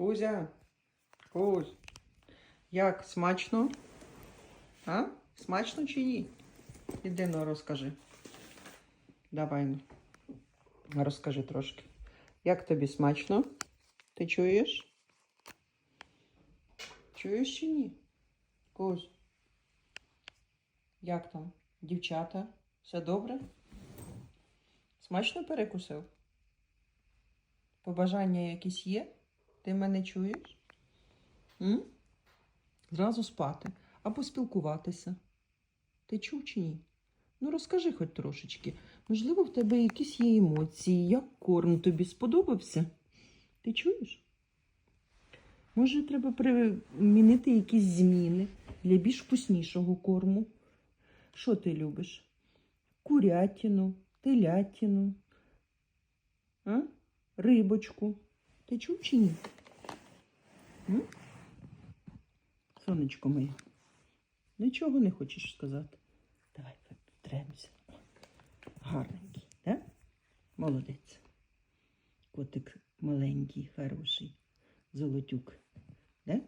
Кузя, Кузь, як смачно? А? Смачно чи ні? Іди ну розкажи. Давай ну. Розкажи трошки. Як тобі смачно? Ти чуєш? Чуєш чи ні? Кузь. Як там? Дівчата? Все добре? Смачно перекусив? Побажання якісь є? Ти мене чуєш? М? Зразу спати або спілкуватися. Ти чув чи ні? Ну розкажи хоч трошечки. Можливо, в тебе якісь є емоції, як корм тобі сподобався? Ти чуєш? Може, треба примінити якісь зміни для більш вкуснішого корму? Що ти любиш? Курятину, телятину, а? рибочку. Ти чув чи ні? Сонечко моє, нічого не хочеш сказати? Давай потремся. Гарненький, так? Молодець. Котик маленький, хороший, золотюк. Да?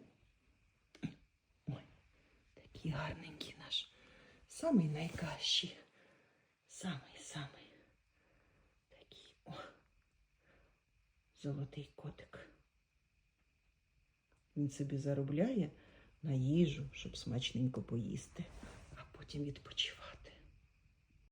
Ой, такий гарненький наш. Самий найкращий. Самий. Такий. О. Золотий котик. Він собі заробляє на їжу, щоб смачненько поїсти, а потім відпочивати.